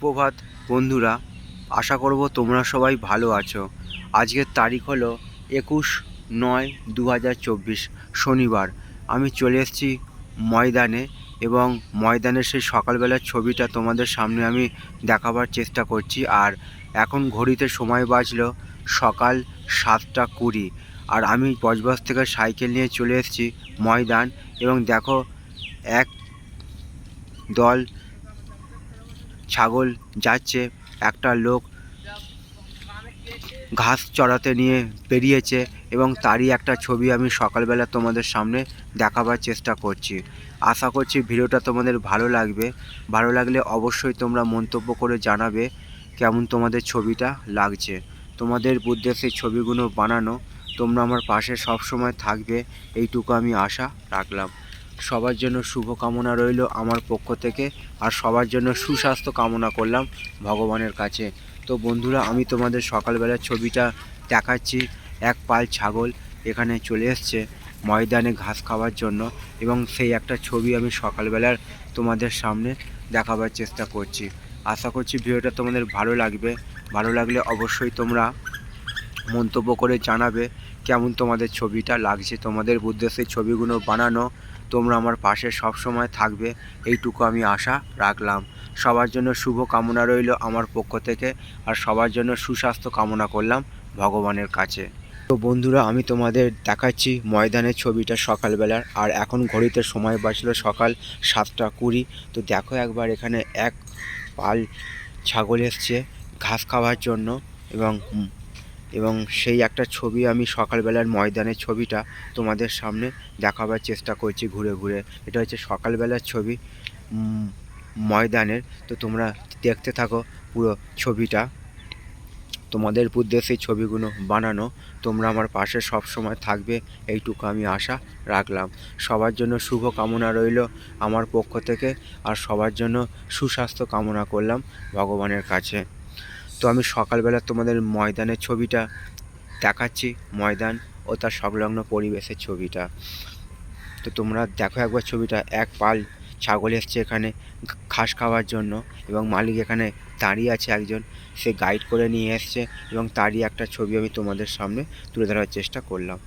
সুপ্রভাত, বন্ধুরা। আশা করব তোমরা সবাই ভালো আছো। আজকের তারিখ হলো একুশ নয় দু শনিবার। আমি চলে এসেছি ময়দানে এবং ময়দানের সেই সকালবেলার ছবিটা তোমাদের সামনে আমি দেখাবার চেষ্টা করছি। আর এখন ঘড়িতে সময় বাজলো সকাল সাতটা কুড়ি। আর আমি বজবজ থেকে সাইকেল নিয়ে চলে এসেছি ময়দান এবং দেখো এক দল ছাগল যাচ্ছে, একটা লোক ঘাস চড়াতে নিয়ে বেরিয়েছে এবং তারই একটা ছবি আমি সকালবেলা তোমাদের সামনে দেখাবার চেষ্টা করছি। আশা করছি ভিডিওটা তোমাদের ভালো লাগবে। ভালো লাগলে অবশ্যই তোমরা মন্তব্য করে জানাবে কেমন তোমাদের ছবিটা লাগছে। তোমাদের উদ্দেশ্যে ছবিগুলো বানানো, তোমরা আমার পাশে সব সময় থাকবে, এইটুকু আমি আশা রাখলাম। সবার জন্য শুভ কামনা রইল আমার পক্ষ থেকে আর সবার জন্য সুস্বাস্থ্য কামনা করলাম ভগবানের কাছে। তো বন্ধুরা, আমি তোমাদের সকালবেলার ছবিটা দেখাচ্ছি, এক পাল ছাগল এখানে চলে এসছে ময়দানে ঘাস খাওয়ার জন্য এবং সেই একটা ছবি আমি সকালবেলার তোমাদের সামনে দেখাবার চেষ্টা করছি। আশা করছি ভিডিওটা তোমাদের ভালো লাগবে। ভালো লাগলে অবশ্যই তোমরা মন্তব্য করে জানাবে কেমন তোমাদের ছবিটা লাগছে, তোমাদের উদ্দেশ্যে ছবিগুলো বানানো তোমরা আমার পাশে সব সময় থাকবে, এইটুকু আমি আশা রাখলাম। সবার জন্য শুভ কামনা রইল আমার পক্ষ থেকে, আর সবার জন্য সুস্বাস্থ্য কামনা করলাম ভগবানের কাছে। তো বন্ধুরা, আমি তোমাদের দেখাচ্ছি ময়দানের ছবিটা সকালবেলার, আর এখন ঘড়িতে সময় বাঁচলো সকাল সাতটা কুড়ি। তো দেখো একবার এখানে এক পাল ছাগল এসছে ঘাস খাওয়ার জন্য এবং এবং সেই একটা ছবি আমি সকালবেলার ময়দানের ছবিটা তোমাদের সামনে দেখাবার চেষ্টা করছি ঘুরে ঘুরে। এটা হচ্ছে সকালবেলার ছবি ময়দানের। তো তোমরা দেখতে থাকো পুরো ছবিটা। তোমাদের উদ্দেশ্যে ছবিগুলো বানানো। তোমরা আমার পাশে সব সময় থাকবে, এইটুকু আমি আশা রাখলাম। সবার জন্য শুভ কামনা রইল আমার পক্ষ থেকে, আর সবার জন্য সুস্বাস্থ্য কামনা করলাম ভগবানের কাছে। তো আমি সকালবেলা তোমাদের ময়দানের ছবিটা দেখাচ্ছি, ময়দান ও তার সংলগ্ন পরিবেশের ছবিটা। তো তোমরা দেখো একবার ছবিটা, এক পাল ছাগল এসছে এখানে ঘাস খাওয়ার জন্য এবং মালিক এখানে দাঁড়িয়ে আছে একজন, সে গাইড করে নিয়ে এসছে এবং তারই একটা ছবি আমি তোমাদের সামনে তুলে ধরার চেষ্টা করলাম।